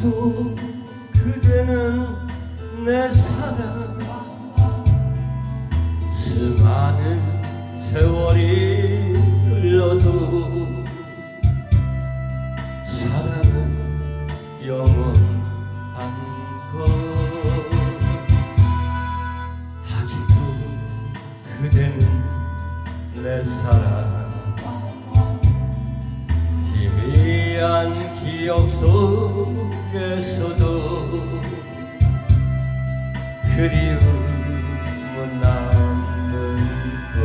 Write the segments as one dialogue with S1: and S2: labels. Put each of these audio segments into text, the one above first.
S1: 아직도 그대는 내 사랑. 수많은 세월이 흘러도 사랑은 영원한 것 아직도 그대는 내 사랑. 희미한 기억 속 그리움은 남는 것.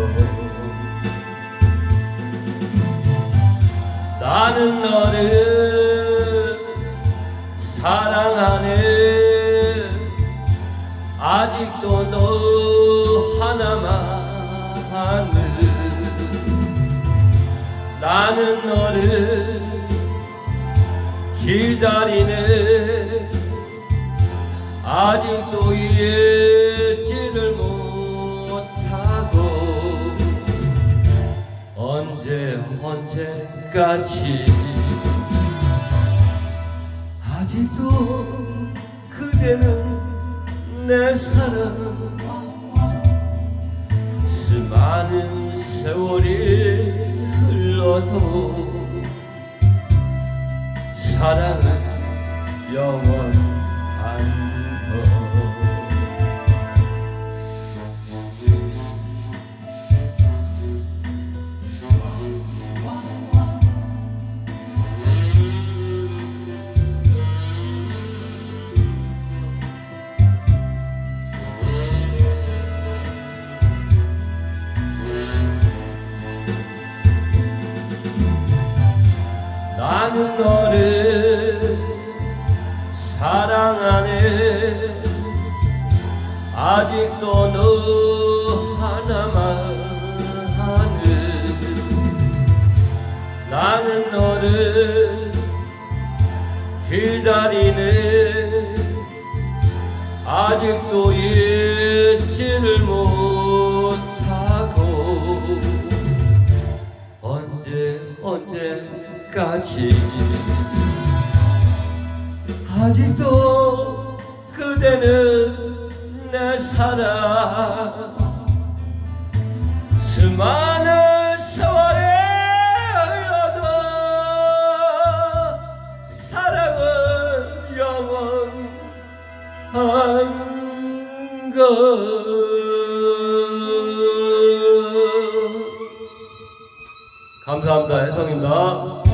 S1: 나는 너를 사랑하네. 아직도 너 하나만을 나는 너를 기다리네 아직도 잊지를 못하고 언제 언제까지? 아직도 그대는 내 사랑. 수많은 세월이 흘러도 사랑은 영원 나는 너를 사랑하네. 아직도 너 하나만 하는 나는 너를 기다리네. 아직도 잊지를 못하고 언제까지. 아직도 그대는 내 사랑. 수많은 세월에 흘러도 사랑은 영원한 것. 감사합니다 혜성입니다